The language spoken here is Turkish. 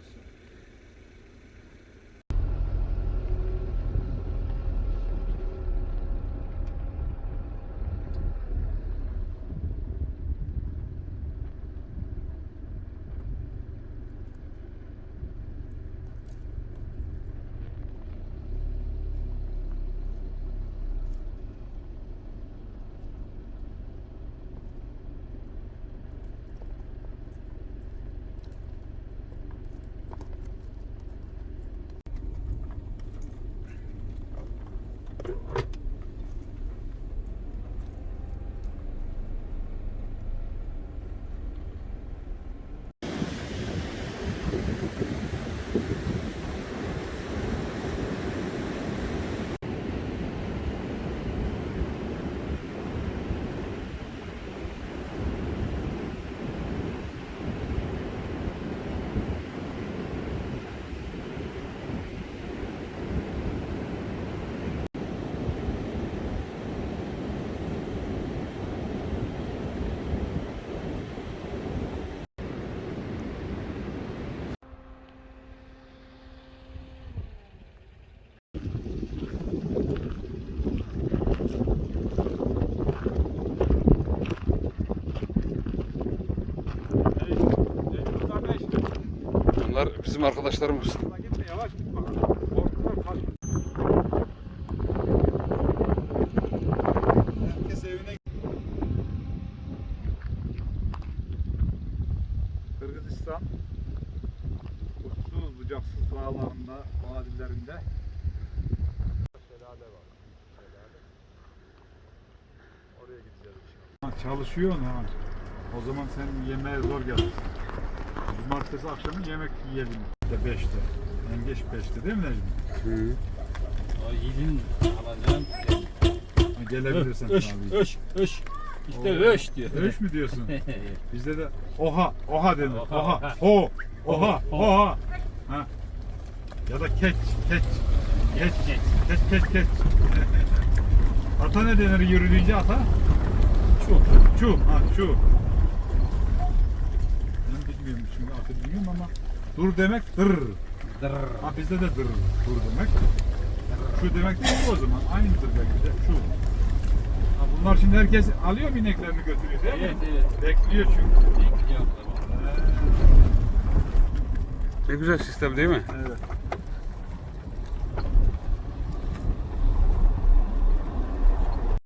caution. Bunlar bizim arkadaşlarımız. Kırgızistan uçsuz bucaksız dağlarında, vadilerinde şelale var. Şelale. Oraya gideceğiz inşallah. Çalışıyorsun. O zaman sen yemeğe zor gelirsin. Cumartesi akşamı yemek yiyelim. De 5'te. Yengeç 5'te değil mi Necmi? O yedin alacağım. Ha, Gelebilirsen Öş, tabii. öş, öş. İşte Oo. öş diyor. Öş mü diyorsun? Bizde de oha, oha denir. Oha, Oha, oha. ho, oha, Oha. oha. Ha. Ya da keç, keç. Keç, Keç. keç, keç, keç. ata ne denir yürüyünce ata? Şu. Şu, ha şu. Bilmiyorum şimdi bilmiyorum ama dur demek dır. Dırr. Ha bizde de dır, dur demek. Şu demek değil mi o zaman? Aynıdır belki de şu. Ha bunlar şimdi herkes alıyor mu ineklerini götürüyor değil Evet, mi? evet. Bekliyor çünkü. Bekliyorum. Ne güzel sistem değil mi? Evet.